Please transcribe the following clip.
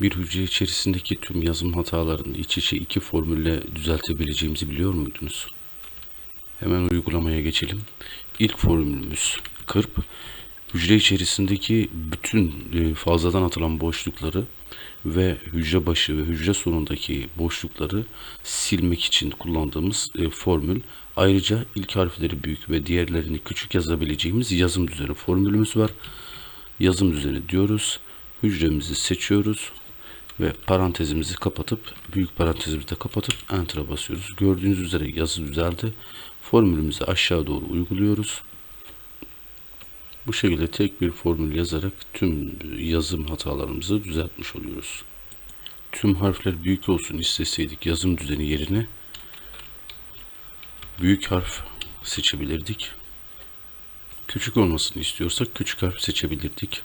Bir hücre içerisindeki tüm yazım hatalarını iç içe iki formülle düzeltebileceğimizi biliyor muydunuz? Hemen uygulamaya geçelim. İlk formülümüz kırp. Hücre içerisindeki bütün e, fazladan atılan boşlukları ve hücre başı ve hücre sonundaki boşlukları silmek için kullandığımız e, formül. Ayrıca ilk harfleri büyük ve diğerlerini küçük yazabileceğimiz yazım düzeni formülümüz var. Yazım düzeni diyoruz. Hücremizi seçiyoruz ve parantezimizi kapatıp büyük parantezimizi de kapatıp enter'a basıyoruz. Gördüğünüz üzere yazı düzeldi. Formülümüzü aşağı doğru uyguluyoruz. Bu şekilde tek bir formül yazarak tüm yazım hatalarımızı düzeltmiş oluyoruz. Tüm harfler büyük olsun isteseydik yazım düzeni yerine büyük harf seçebilirdik. Küçük olmasını istiyorsak küçük harf seçebilirdik.